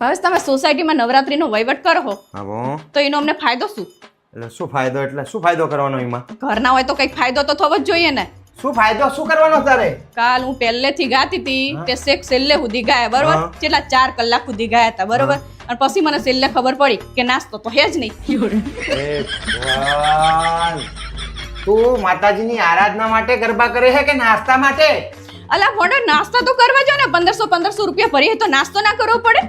બસ તમે સોસાયટીમાં નવરાત્રીનો વહીવટ કરો તો એનો અમને ફાયદો શું? એટલે શું ફાયદો એટલે શું ફાયદો કરવાનો એમાં? ઘરના હોય તો કઈ ફાયદો તો થવો જ જોઈએ ને. શું ફાયદો શું કરવાનો તારે? કાલ હું પહેલેથી ગાતી હતી તે શેખ છેલ્લે સુધી ગાયા બરોબર? કેટલા ચાર કલાક સુધી ગાયા હતા બરોબર? અને પછી મને છેલ્લે ખબર પડી કે નાસ્તો તો હે જ નહીં. તું માતાજીની આરાધના માટે ગરબા કરે છે કે નાસ્તા માટે? અલા મોડો નાસ્તો તો કરવા જો ને પંદરસો પંદરસો રૂપિયા ભરીએ તો નાસ્તો ના કરવો પડે?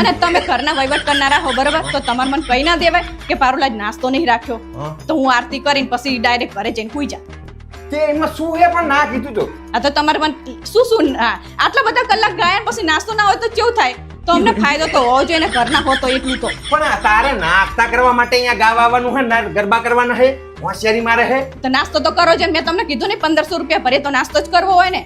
અને તમે ઘરના વહીવટ કરનારા હો બરોબર? તો તમારે મને કહી ના દેવાય કે પારુલાજ નાસ્તો નહીં રાખ્યો. તો હું આરતી કરીને પછી ડાયરેક્ટ ઘરે જઈને કુઈ જા તે એમાં શું હે પણ ના કીધું તો? આ તો તમારે મને શું શું આટલા બધા કલાક ગાયા પછી નાસ્તો ના હોય તો કેવું થાય? તો અમને ફાયદો તો હોવો જોઈએ ને ઘરના હો તો એટલું તો. પણ તારે નાસ્તા કરવા માટે અહીંયા ગાવા આવવાનું હે ના ગરબા કરવાના હે? હોશિયારી મારે હે? તો નાસ્તો તો કરો છે મેં તમને કીધું ને પંદરસો રૂપિયા ભરે તો નાસ્તો જ કરવો હોય ને.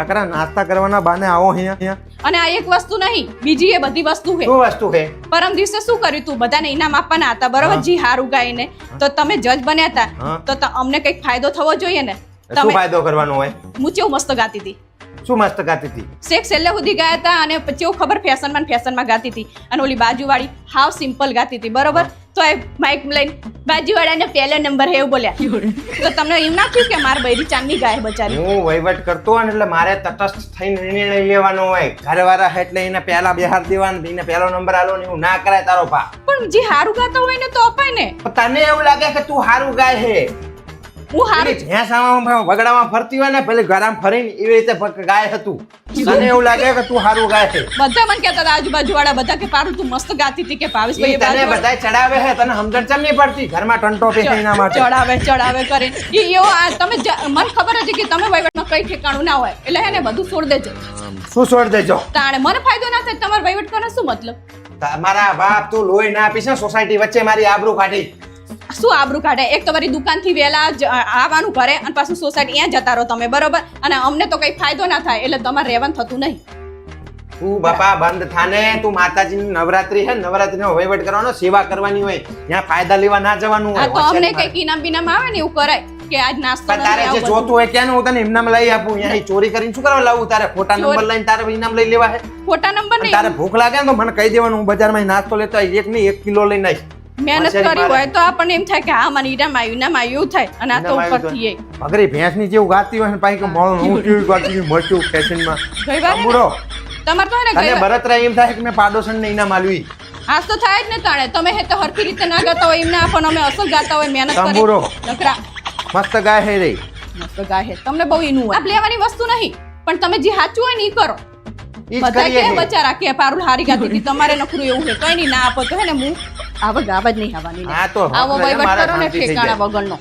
નકરા નાસ્તા કરવાના બાને આવો અહીંયા. અને આ એક વસ્તુ નહીં બીજી એ બધી વસ્તુ છે શું વસ્તુ હે? પરમ દિવસે શું કર્યું તું? બધાને ઇનામ આપવાના હતા બરોબર. જી હાર ઉગાઈને. તો તમે જજ બન્યા હતા. તો અમને કંઈક ફાયદો થવો જોઈએ ને? શું ફાયદો કરવાનો હોય? હું ચેવું મસ્ત ગાતી હતી? શું મસ્ત ગાતી હતી? શેખ છેલ્લે સુધી ગયા હતા અને પછી ખબર ફેશનમાં ફેશનમાં ગાતી હતી. અને ઓલી બાજુવાળી હાવ સિમ્પલ ગાતી હતી બરોબર? તો એ માઇક લઈને બાજુવાળાને પહેલો નંબર હે એવું બોલ્યા. તો તમને એમ ના થયું કે માર બૈરી ચાંદની ગાય બચારી હું વહીવટ કરતો હોય ને એટલે મારે તટસ્થ થઈને નિર્ણય લેવાનો હોય. ઘરવાળા હે એટલે એને પહેલા બિહાર દેવાનું એને પહેલો નંબર આલો ને એવું ના કરાય તારો પા પણ જે હારું ગાતા હોય ને તો અપાય ને. તને એવું લાગે કે તું હારું ગાય હે. હું હારું. ભેંસામાં વગડામાં ફરતી હોય ને પેલી ઘરામાં ફરીને એવી રીતે ગાય હતું. તને એવું લાગે કે તું હારું ગાય છે? બધા મને કહેતા હતા આજુબાજુ વાળા બધા કે પારું તું મસ્ત ગાતી હતી કે ભાવેશભાઈ ઈ તને બધાય ચડાવે હે તને સમજણ ચમ નહીં પડતી? ઘરમાં ટંટો પે એના માટે ચડાવે ચડાવે કરે. ઈ એવો તમે મને ખબર હતી કે તમે વહીવટમાં કઈ ઠેકાણું ના હોય. એટલે હે ને બધું છોડ દેજો. શું છોડ દેજો? તાણે મને ફાયદો ના થાય તમારે વહીવટ કરવાનો શું મતલબ? તમારા બાપ તું લોહી ના આપીશ ને સોસાયટી વચ્ચે મારી આબરૂ કાઢી. શું આબરૂ કાઢે? એક તમારી દુકાનથી વહેલા આવવાનું ઘરે અને પાછું સોસાયટી અહીંયા જતા રહો તમે બરોબર? અને અમને તો કઈ ફાયદો ના થાય એટલે તમારે રહેવાનું થતું નહીં. તું બાપા બંધ થાને? તું માતાજીની નવરાત્રી હે નવરાત્રીનો વહીવટ કરવાનો સેવા કરવાની હોય ત્યાં ફાયદા લેવા ના જવાનું હોય તો અમને કંઈક ઇનામ બિનામ આવે ને એવું કરાય કે આજ નાસ્તો તારે જે જોતું હોય ક્યાં હું તને ઇનામ લઈ આપું અહીંયા ચોરી કરીને શું કરવા લાવું? તારે ખોટા નંબર લઈને તારે ઇનામ લઈ લેવા હે? ખોટા નંબર નહીં. તારે ભૂખ લાગે ને તો મને કહી દેવાનું હું બજારમાં નાસ્તો લેતો. એક નહીં એક કિલો લઈને આવીશ. મહેનત કરી હોય તો આપણને એમ થાય કે હા મને ઇનામ આવ્યું ઇનામ આવ્યું થાય. અને આ તો ઉપરથી એ. તો. ભેંસની જેવું ગાતી હોય ને પાઈ કે મોળું હું કેવી ગાતી છું, મસ્તું ફેશનમાં ગઈ વાર હે ને? સાંભળો તમારે તો ને ગઈ બરતરા એમ થાય કે મેં પાડોશણને ઇનામ આલ્યું આજ તો થાય જ ને તાણે. તમે હે તો હરખી રીતે ના ગાતા હોય એમને આપણ અમે અસલ ગાતા હોય મહેનત કરી. કરી નકરા. મસ્ત ગાય હે રે. મસ્ત ગાય હે. તમને બહુ ઈનું આપ લેવાની વસ્તુ નહીં પણ તમે જે સાચું હોય ને ઈ કરો. બધા કે હે. બચારા કે પારુલ હારી ગાતી હતી તમારે નખરું એવું છે કઈ નહીં ના આપો તો હે ને હું આવા ગાવા જ નહીં આવવાની. આ તો આવો હકલે વહીવટ કરો ને ઠેકાણા વગરનો.